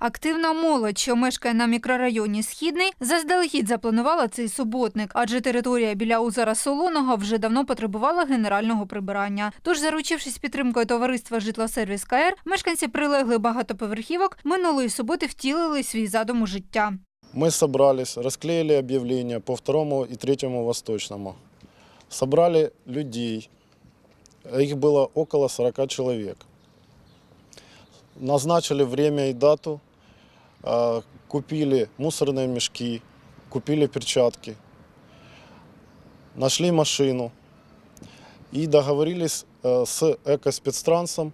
Активна молодь, що мешкає на мікрорайоні Східний, заздалегідь запланувала цей суботник, адже територія біля озера Солоного вже давно потребувала генерального прибирання. Тож, заручившись підтримкою товариства Житлосервіс КР, мешканці прилеглих багатоповерхівок минулої суботи втілили свій задум у життя. Мы собрались, расклеили объявления по второму и третьему восточному. Собрали людей. Их было около 40 человек. Назначили время и дату. а, Купили мусорные мешки, купили перчатки. Нашли машину. И договорились э, с экоспецтрансом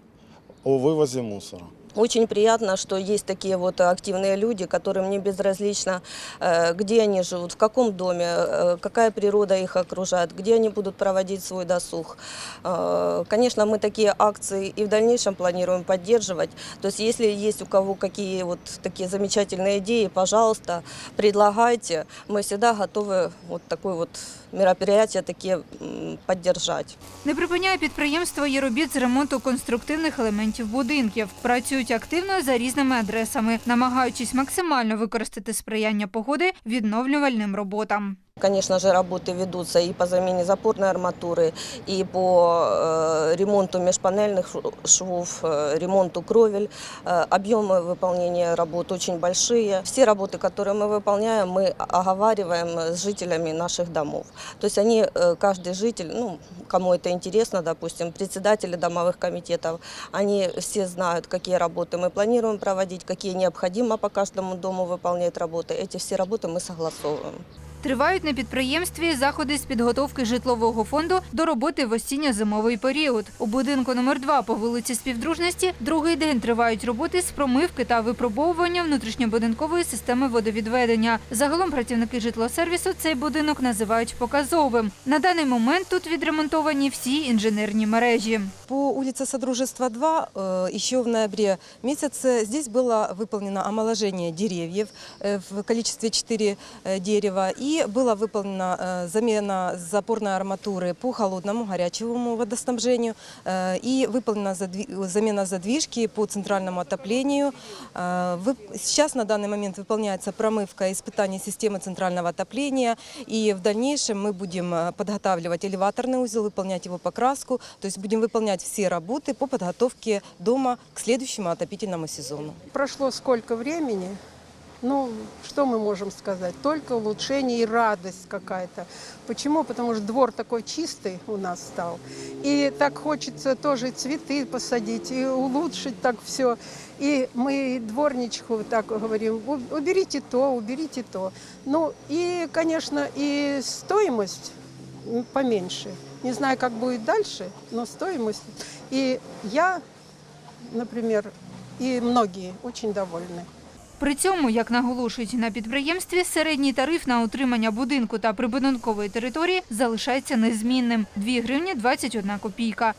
о вывозе мусора. Очень приятно, что есть такие вот активные люди, которым не безразлично, э, где они живут, в каком доме, э, какая природа их окружает, где они будут проводить свой досуг. Э, Конечно, мы такие акции и в дальнейшем планируем поддерживать. То есть, если есть у кого какие вот такие замечательные идеи, пожалуйста, предлагайте. Мы всегда готовы вот такое вот мероприятие такие м, поддержать. Не припиняє підприємство і робіт з ремонту конструктивних елементів будинків. Працюють активно за різними адресами, намагаючись максимально використати сприяння погоди відновлювальним роботам. Конечно же, работы ведутся и по замене запорной арматуры, и по э, ремонту межпанельных швов, э, ремонту кровель. Э, объемы выполнения работ очень большие. Все работы, которые мы выполняем, мы оговариваем с жителями наших домов. То есть они, каждый житель, ну, кому это интересно, допустим, председатели домовых комитетов, они все знают, какие работы мы планируем проводить, какие необходимо по каждому дому выполнять работы. Эти все работы мы согласовываем. Тривають на підприємстві заходи з підготовки житлового фонду до роботи в осінньо-зимовий період. У будинку номер 2 по вулиці Співдружності другий день тривають роботи з промивки та випробовування внутрішньобудинкової системи водовідведення. Загалом працівники житлосервісу цей будинок називають показовим. На даний момент тут відремонтовані всі інженерні мережі. По улице Содружества 2 э, еще в ноябре месяце здесь было выполнено омоложение деревьев э, в количестве 4 э, дерева и была выполнена э, замена запорной арматуры по холодному горячему водоснабжению э, и выполнена задви- замена задвижки по центральному отоплению. Э, вы- Сейчас на данный момент выполняется промывка и испытание системы центрального отопления и в дальнейшем мы будем э, подготавливать элеваторный узел, выполнять его покраску, то есть будем выполнять все работы по подготовке дома к следующему отопительному сезону. Прошло сколько времени? Ну, что мы можем сказать? Только улучшение и радость какая-то. Почему? Потому что двор такой чистый у нас стал. И так хочется тоже цветы посадить и улучшить так все. И мы дворничку так говорим, «У- уберите то, уберите то. Ну и, конечно, и стоимость м, поменьше. Не знаю, как будет дальше, но стоимость. И я, например, и многие очень довольны. При цьому, як наголошують на підприємстві, середній тариф на утримання будинку та прибудинкової території залишається незмінним – 2 гривні 21 копійка.